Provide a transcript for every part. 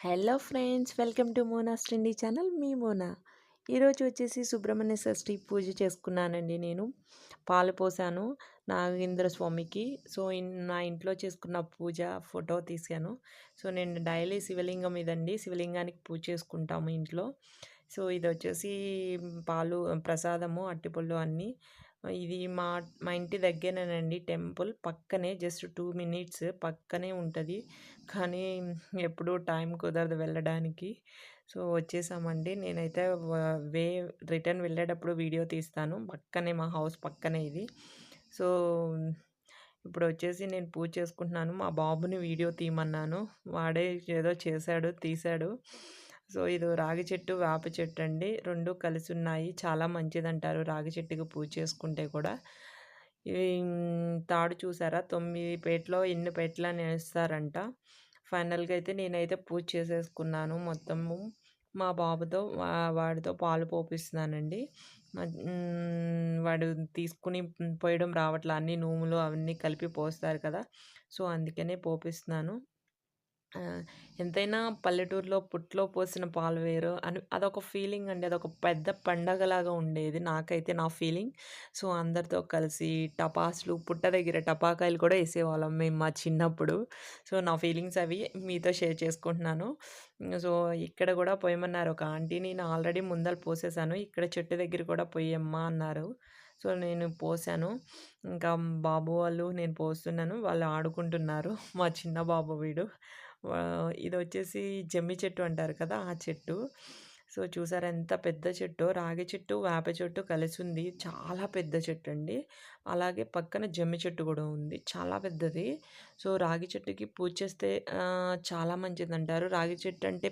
Hello friends welcome to Mona స్టండి channel. మీ మోనా? ఈరోజు వచ్చేసి సుబ్రహ్మణ్య షష్ఠి పూజ చేసుకున్నానండి నేను. పాలు పోసాను నాగేంద్ర స్వామికి. సో నా ఇంట్లో చేసుకున్న పూజ ఫోటో తీసాను సో నేను డైలీ శివలింగం ఇదండి. శివలింగానికి పూజ చేసుకుంటాము ఇంట్లో. సో ఇది వచ్చేసి పాలు ప్రసాదము అట్టిపళ్ళు అన్నీ ఇది మా మా ఇంటి దగ్గరేనండి టెంపుల్. పక్కనే జస్ట్ టూ మినిట్స్ పక్కనే ఉంటుంది. కానీ ఎప్పుడూ టైం కుదరదు వెళ్ళడానికి. సో వచ్చేసామండి. నేనైతే వే రిటర్న్ వెళ్ళేటప్పుడు వీడియో తీస్తాను. పక్కనే మా హౌస్ పక్కనే ఇది. సో ఇప్పుడు వచ్చేసి నేను పూజ చేసుకుంటున్నాను. మా బాబుని వీడియో తీయమన్నాను. వాడే ఏదో చేశాడు తీశాడు. సో ఇది రాగి చెట్టు వేప చెట్టు అండి. రెండు కలిసి ఉన్నాయి చాలా మంచిదంటారు రాగి చెట్టుకి పూజ చేసుకుంటే కూడా. తాడు చూసారా? తొమ్మిది పేటలో ఎన్ని పేటలు అని వేస్తారంట ఫైనల్గా అయితే నేనైతే పూజ చేసేసుకున్నాను మొత్తము. మా బాబుతో వాడితో పాలు పోపిస్తున్నానండి. వాడు తీసుకుని పోయడం రావట్లే. అన్ని నూములు అవన్నీ కలిపి పోస్తారు కదా. సో అందుకనే పోపిస్తున్నాను. ఎంతైనా పల్లెటూరులో పుట్లో పోసిన పాలు వేరు. అని అదొక ఫీలింగ్ అండి. అదొక పెద్ద పండగలాగా ఉండేది నాకైతే నా ఫీలింగ్. సో అందరితో కలిసి టపాసులు పుట్ట దగ్గర టపాకాయలు కూడా వేసేవాళ్ళం మేము మా చిన్నప్పుడు. సో నా ఫీలింగ్స్ అవి మీతో షేర్ చేసుకుంటున్నాను. సో ఇక్కడ కూడా పోయమన్నారు. ఒక ఆంటీ నేను ఆల్రెడీ ముందర పోసేసాను. ఇక్కడ చెట్టు దగ్గర కూడా పోయమ్మా అన్నారు. సో నేను పోసాను. ఇంకా బాబు వాళ్ళు నేను పోస్తున్నాను. వాళ్ళు ఆడుకుంటున్నారు. మా చిన్న బాబు వీడు. ఇది వచ్చేసి జమ్మి చెట్టు అంటారు కదా ఆ చెట్టు. సో చూసారా ఎంత పెద్ద చెట్టు రాగి చెట్టు వేప చెట్టు కలిసి ఉంది చాలా పెద్ద చెట్టు అండి అలాగే పక్కన జమ్మి చెట్టు కూడా ఉంది. చాలా పెద్దది. సో రాగి చెట్టుకి పూజ చేస్తే చాలా మంచిది అంటారు రాగి చెట్టు అంటే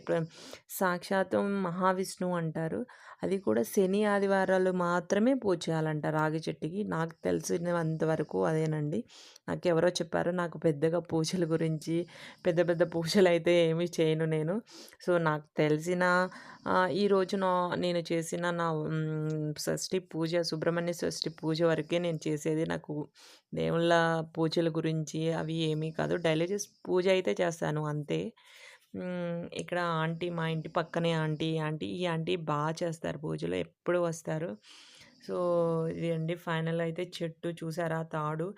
సాక్షాత్తు మహావిష్ణువు అంటారు. అది కూడా శని ఆదివారాలు మాత్రమే పూజ చేయాలంట రాగి చెట్టుకి. నాకు తెలిసినంత వరకు అదేనండి. నాకు ఎవరో చెప్పారు నాకు పెద్దగా పూజల గురించి పెద్ద పెద్ద పూజలు అయితే ఏమీ చేయను నేను. సో నాకు తెలిసిన ఈ రోజున నేను చేసిన నా షష్ఠి పూజ సుబ్రహ్మణ్య షష్ఠి పూజ వరకే నేను చేసేది. నాకు దేవుళ్ళ పూజల గురించి అవి ఏమీ కాదు. డైలీ జస్ట్ పూజ అయితే చేస్తాను అంతే. ఇక్కడ ఆంటీ మా ఇంటి పక్కనే ఆంటీ ఆంటీ ఈ ఆంటీ బాగా చేస్తారు పూజలు ఎప్పుడు వస్తారు. సో ఇది అండి ఫైనల్ అయితే చెట్టు చూసారా తాడు.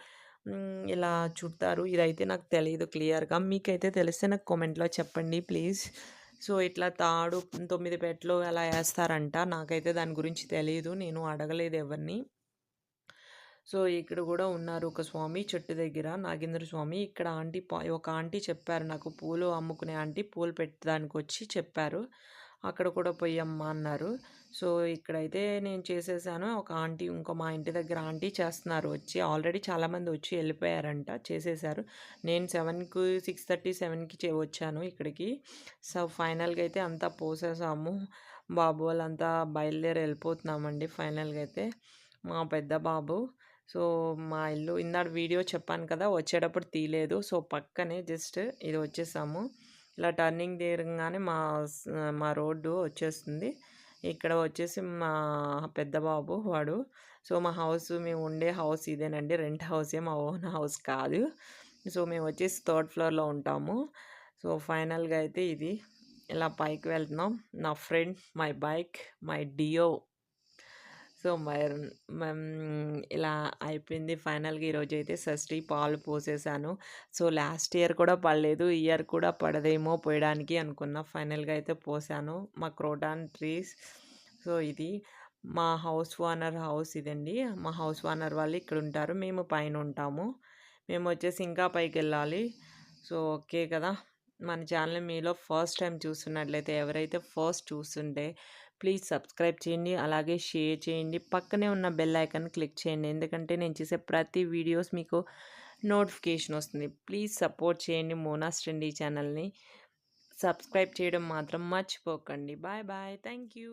ఇలా చుడతారు ఇదైతే నాకు తెలియదు క్లియర్గా. మీకైతే తెలిస్తే నాకు కామెంట్లో చెప్పండి ప్లీజ్. సో ఇట్లా తాడు తొమ్మిది పెట్లు అలా వేస్తారంట నాకైతే దాని గురించి తెలియదు నేను అడగలేదు ఎవరిని. సో ఇక్కడ కూడా ఉన్నారు ఒక స్వామి చెట్టు దగ్గర. నాగేంద్ర స్వామి ఇక్కడ ఆంటీ ఒక ఆంటీ చెప్పారు నాకు పూలు అమ్ముకునే ఆంటీ పూలు పెట్టడానికి వచ్చి చెప్పారు. అక్కడ కూడా పోయమ్మ అన్నారు. సో ఇక్కడైతే నేను చేసేసాను. ఒక ఆంటీ ఇంకో మా ఇంటి దగ్గర ఆంటీ చేస్తున్నారు. వచ్చి ఆల్రెడీ చాలామంది వచ్చి వెళ్ళిపోయారంట చేసేసారు. నేను సెవెన్కి సిక్స్ థర్టీ సెవెన్కి వచ్చాను ఇక్కడికి. సో ఫైనల్గా అయితే అంతా పోసేసాము. బాబు వాళ్ళంతా బయలుదేరి వెళ్ళిపోతున్నామండి ఫైనల్గా అయితే. మా పెద్ద బాబు. సో మా ఇల్లు ఇందాడు వీడియో చెప్పాను కదా వచ్చేటప్పుడు తీయలేదు. సో పక్కనే జస్ట్ ఇది వచ్చేసాము. ఇలా టర్నింగ్ తీయగానే మా మా రోడ్డు వచ్చేస్తుంది. ఇక్కడ వచ్చేసి మా పెద్ద బాబు వాడు. సో మా హౌస్ మేము ఉండే హౌస్ ఇదేనండి. రెంట్ హౌసే మా ఓన్ హౌస్ కాదు. సో మేము వచ్చేసి థర్డ్ ఫ్లోర్లో ఉంటాము. సో ఫైనల్గా అయితే ఇది. ఇలా పైకి వెళ్తున్నాం. నా friend my bike my Dio so మరి ఇలా అయిపోయింది ఫైనల్గా ఈరోజు అయితే షష్ఠి పాలు పోసేసాను. సో లాస్ట్ ఇయర్ కూడా పడలేదు ఇయర్ కూడా పడదేమో పోయడానికి అనుకున్నా. ఫైనల్గా అయితే పోసాను. మా క్రోటాన్ ట్రీస్ సో ఇది మా హౌస్ ఓనర్ హౌస్ ఇదండి. మా హౌస్ ఓనర్ వాళ్ళు ఇక్కడ ఉంటారు మేము పైన ఉంటాము. మేము వచ్చేసి ఇంకా పైకి వెళ్ళాలి సో ఓకే కదా. మన ఛానల్ మీలో ఫస్ట్ టైం చూస్తున్నట్లయితే ఎవరైతే ఫస్ట్ చూస్తుంటే ప్లీజ్ సబ్స్క్రైబ్ చేయండి. అలాగే షేర్ చేయండి. పక్కనే ఉన్న బెల్ ఐకాన్ క్లిక్ చేయండి. ఎందుకంటే నేను చేసే ప్రతి వీడియోస్ మీకు నోటిఫికేషన్ వస్తుంది. ప్లీజ్ సపోర్ట్ చేయండి మోనాస్ ట్రెండీ ఛానల్ని. సబ్స్క్రైబ్ చేయడం మాత్రం మర్చిపోకండి. Bye bye. Thank you